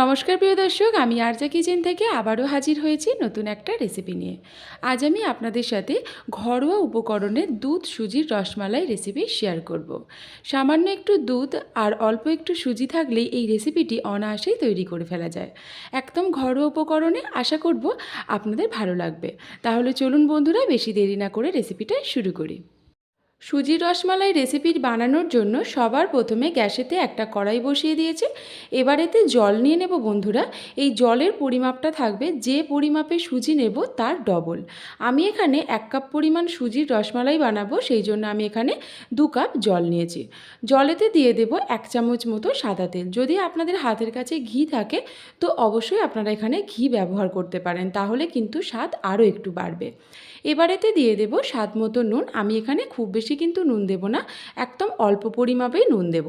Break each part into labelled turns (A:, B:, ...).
A: নমস্কার প্রিয় দর্শক, আমি আরজা কিচেন থেকে আবারও হাজির হয়েছি নতুন একটা রেসিপি নিয়ে। আজ আমি আপনাদের সাথে ঘরোয়া উপকরণের দুধ সুজির রসমালাই রেসিপি শেয়ার করব। সামান্য একটু দুধ আর অল্প একটু সুজি থাকলেই এই রেসিপিটি অনায়াসেই তৈরি করে ফেলা যায়। একদম ঘরোয়া উপকরণে আশা করব আপনাদের ভালো লাগবে। তাহলে চলুন বন্ধুরা, বেশি দেরি না করে রেসিপিটা শুরু করি। সুজির রসমালাই রেসিপি বানানোর জন্য সবার প্রথমে গ্যাসেতে একটা কড়াই বসিয়ে দিয়েছে। এবার এতে জল নিয়ে নেব বন্ধুরা। এই জলের পরিমাপটা থাকবে, যে পরিমাপে সুজি নেব তার ডবল। আমি এখানে এক কাপ পরিমাণ সুজির রসমালাই বানাবো, সেই জন্য আমি এখানে দু কাপ জল নিয়েছি। জলেতে দিয়ে দেব এক চামচ মতো সাদা তেল। যদি আপনাদের হাতের কাছে ঘি থাকে, তো অবশ্যই আপনারা এখানে ঘি ব্যবহার করতে পারেন, তাহলে কিন্তু স্বাদ আরও একটু বাড়বে। এবারেতে দিয়ে দেব স্বাদ মতো নুন। আমি এখানে খুব বেশি কিন্তু নুন দেব না একদম অল্প পরিমাপেই নুন দেব।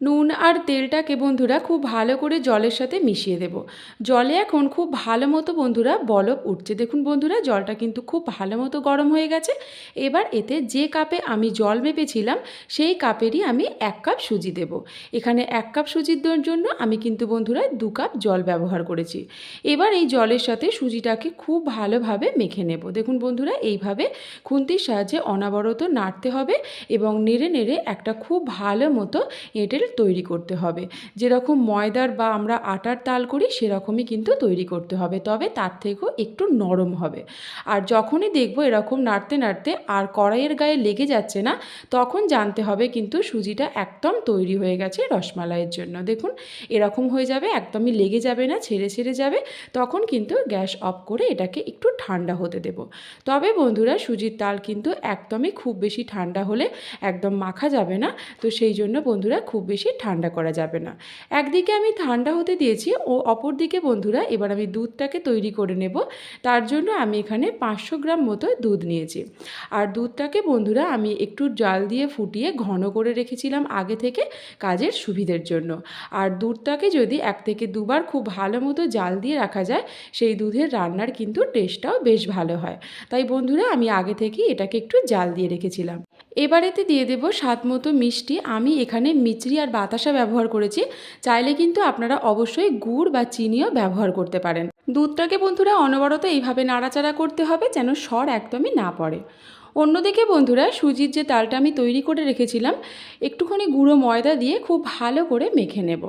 A: নুন আর তেলটাকে বন্ধুরা খুব ভালো করে জলের সাথে মিশিয়ে দেব। জলে এখন খুব ভালো মতো বন্ধুরা বলক উঠছে। দেখুন বন্ধুরা, জলটা কিন্তু খুব ভালো মতো গরম হয়ে গেছে। এবার এতে যে কাপে আমি জল মেপেছিলাম, সেই কাপেরই আমি এক কাপ সুজি দেব। এখানে এক কাপ সুজির জন্য আমি কিন্তু বন্ধুরা দু কাপ জল ব্যবহার করেছি। এবার এই জলের সাথে সুজিটাকে খুব ভালোভাবে মেখে নেব। দেখুন বন্ধুরা, এইভাবে খুন্তির সাহায্যে অনাবরত নাড়তে হবে এবং নেড়ে নেড়ে একটা খুব ভালো মতো এঁটেল তৈরি করতে হবে। যেরকম ময়দার বা আমরা আটার তাল করি, সেরকমই কিন্তু তৈরি করতে হবে। তবে তার থেকেও একটু নরম হবে। আর যখনই দেখব এরকম নাড়তে নাড়তে আর কড়াইয়ের গায়ে লেগে যাচ্ছে না, তখন জানতে হবে কিন্তু সুজিটা একদম তৈরি হয়ে গেছে রসমালাইয়ের জন্য। দেখুন, এরকম হয়ে যাবে, একদমই লেগে যাবে না, ছেড়ে ছেড়ে যাবে। তখন কিন্তু গ্যাস অফ করে এটাকে একটু ঠান্ডা হতে দেব। তবে বন্ধুরা, সুজির তাল কিন্তু একদমই খুব বেশি ঠান্ডা হলে একদম মাখা যাবে না। তো সেই জন্য বন্ধুরা, খুব বেশি ঠান্ডা করা যাবে না। একদিকে আমি ঠান্ডা হতে দিয়েছি ও অপর দিকে বন্ধুরা, এবার আমি দুধটাকে তৈরি করে নেব। তার জন্য আমি এখানে পাঁচশো গ্রাম মতো দুধ নিয়েছি। আর দুধটাকে বন্ধুরা, আমি একটু জাল দিয়ে ফুটিয়ে ঘন করে রেখেছিলাম আগে থেকে কাজের সুবিধের জন্য। আর দুধটাকে যদি এক থেকে দুবার খুব ভালো মতো জাল দিয়ে রাখা যায়, সেই দুধের রান্নার কিন্তু টেস্টটাও বেশ ভালো হয়। তাই বন্ধুরা, আমি আগে থেকেই এটাকে একটু জাল দিয়ে রেখেছিলাম। এবারেতে দিয়ে দেব স্বাদ মতো মিষ্টি। আমি এখানে মিচড়ি আর বাতাসা ব্যবহার করেছি, চাইলে কিন্তু আপনারা অবশ্যই গুড় বা চিনিও ব্যবহার করতে পারেন। দুধটাকে বন্ধুরা অনবরত এইভাবে নাড়াচাড়া করতে হবে যেন স্বর একদমই না পড়ে। অন্যদিকে বন্ধুরা, সুজির যে তালটা আমি তৈরি করে রেখেছিলাম, একটুখানি গুঁড়ো ময়দা দিয়ে খুব ভালো করে মেখে নেব।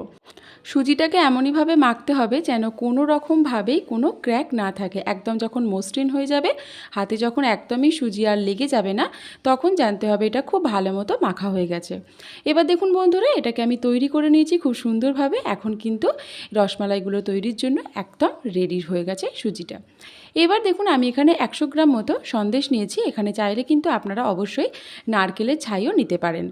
A: সুজিটাকে এমনইভাবে মাখতে হবে যেন কোনো রকমভাবেই কোনো ক্র্যাক না থাকে। একদম যখন মসৃণ হয়ে যাবে, হাতে যখন একদমই সুজি আর লেগে যাবে না, তখন জানতে হবে এটা খুব ভালো মতো মাখা হয়ে গেছে। এবার দেখুন বন্ধুরা, এটাকে আমি তৈরি করে নিয়েছি খুব সুন্দরভাবে। এখন কিন্তু রসমালাইগুলো তৈরির জন্য একদম রেডি হয়ে গেছে সুজিটা। এবার দেখুন, আমি এখানে একশো গ্রাম মতো সন্দেশ নিয়েছি। এখানে চাইলে কিন্তু আপনারা অবশ্যই নারকেলের ছাইও নিতে পারেন।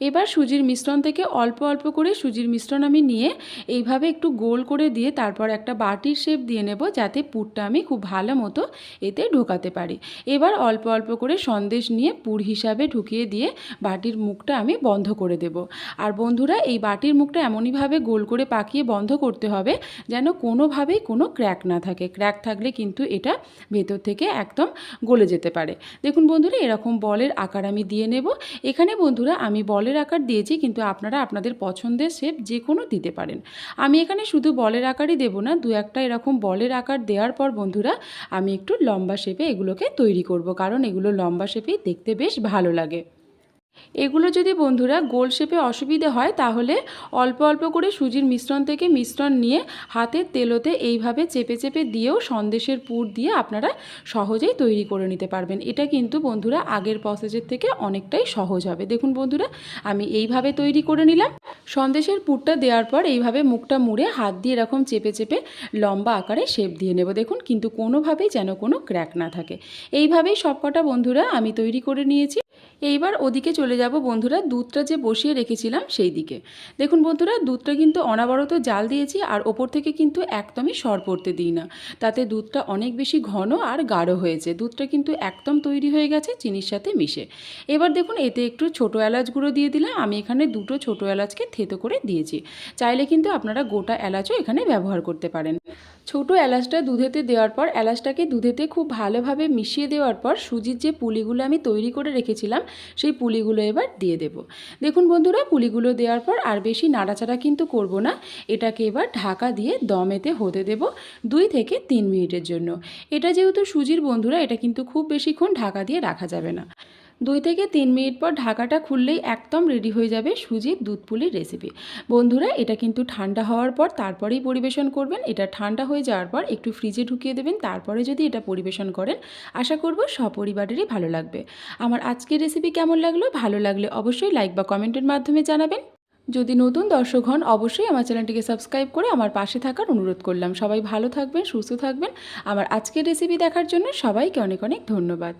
A: এবার সুজির মিশ্রণ থেকে অল্প অল্প করে সুজির মিশ্রণ আমি নিয়ে এইভাবে একটু গোল করে দিয়ে তারপর একটা বাটির শেপ দিয়ে নেব যাতে পুরটা আমি খুব ভালো মতো এতে ঢোকাতে পারি। এবার অল্প অল্প করে সন্দেশ নিয়ে পুর হিসাবে ঢুকিয়ে দিয়ে বাটির মুখটা আমি বন্ধ করে দেব। আর বন্ধুরা, এই বাটির মুখটা এমনইভাবে গোল করে পাকিয়ে বন্ধ করতে হবে যেন কোনোভাবেই কোনো ক্র্যাক না থাকে। ক্র্যাক থাকলে কিন্তু এটা ভেতর থেকে একদম গলে যেতে পারে। দেখুন বন্ধুরা, এরকম বলের আকার আমি দিয়ে নেব। এখানে বন্ধুরা, আমি বলের আকার দিয়েছি, কিন্তু আপনারা আপনাদের পছন্দের শেপ যে কোনো দিতে পারেন। আমি এখানে শুধু বলের আকারই দেব না, দু একটা এরকম বলের আকার দেওয়ার পর বন্ধুরা, আমি একটু লম্বা শেপে এগুলোকে তৈরি করব, কারণ এগুলো লম্বা শেপেই দেখতে বেশ ভালো লাগে। এগুলো যদি বন্ধুরা গোল শেপে অসুবিধে হয়, তাহলে অল্প অল্প করে সুজির মিশ্রণ থেকে মিশ্রণ নিয়ে হাতের তেলোতে এইভাবে চেপে চেপে দিয়েও সন্দেশের পুর দিয়ে আপনারা সহজেই তৈরি করে নিতে পারবেন। এটা কিন্তু বন্ধুরা আগের প্রসেসের থেকে অনেকটাই সহজ হবে। দেখুন বন্ধুরা, আমি এইভাবে তৈরি করে নিলাম। সন্দেশের পুরটা দেওয়ার পর এইভাবে মুখটা মুড়ে হাত দিয়ে এরকম চেপে চেপে লম্বা আকারে শেপ দিয়ে নেব। দেখুন, কিন্তু কোনোভাবেই যেন কোনো ক্র্যাক না থাকে। এইভাবেই সবকটা বন্ধুরা আমি তৈরি করে নিয়েছি। এইবার ওদিকে চলে যাব বন্ধুরা, দুধটা যে বসিয়ে রেখেছিলাম সেই দিকে দেখুন বন্ধুরা, দুধটা কিন্তু অনাবরত জাল দিয়েছি আর ওপর থেকে কিন্তু একদমই সর পড়তে দিই না। তাতে দুধটা অনেক বেশি ঘন আর গাঢ় হয়েছে। দুধটা কিন্তু একদম তৈরি হয়ে গেছে, চিনির সাথে মিশে। এবার দেখুন, এতে একটু ছোটো এলাচ গুঁড়ো দিয়ে দিলাম। আমি এখানে দুটো ছোটো এলাচকে থেতো করে দিয়েছি। চাইলে কিন্তু আপনারা গোটা এলাচও এখানে ব্যবহার করতে পারেন। ছোটো এলাচটা দুধেতে দেওয়ার পর, এলাচটাকে দুধেতে খুব ভালোভাবে মিশিয়ে দেওয়ার পর, সুজির যে পুলিগুলো আমি তৈরি করে রেখেছিলাম, সেই পুলিগুলো এবার দিয়ে দেব। দেখুন বন্ধুরা, পুলিগুলো দেওয়ার পর আর বেশি নাড়াচাড়া কিন্তু করব না। এটাকে এবার ঢাকা দিয়ে দমেতে হতে দেব দুই থেকে তিন মিনিটের জন্য। এটা যেহেতু সুজির বন্ধুরা, এটা কিন্তু খুব বেশিক্ষণ ঢাকা দিয়ে রাখা যাবে না। দুই থেকে তিন মিনিট পর ঢাকাটা খুললেই একদম রেডি হয়ে যাবে সুজির দুধ পুলির রেসিপি বন্ধুরা, এটা কিন্তু ঠান্ডা হওয়ার পর তারপরেই পরিবেশন করবেন। এটা ঠান্ডা হয়ে যাওয়ার পর একটু ফ্রিজে ঢুকিয়ে দেবেন। তারপরে যদি এটা পরিবেশন করেন, আশা করব সপরিবারেরই ভালো লাগবে। আমার আজকের রেসিপি কেমন লাগল? ভালো লাগলে অবশ্যই লাইক বা কমেন্টের মাধ্যমে জানাবেন। যদি নতুন দর্শক হন, অবশ্যই আমার চ্যানেলটিকে সাবস্ক্রাইব করে আমার পাশে থাকার অনুরোধ করলাম। সবাই ভালো থাকবেন, সুস্থ থাকবেন। আমার আজকের রেসিপি দেখার জন্য সবাইকে অনেক অনেক ধন্যবাদ।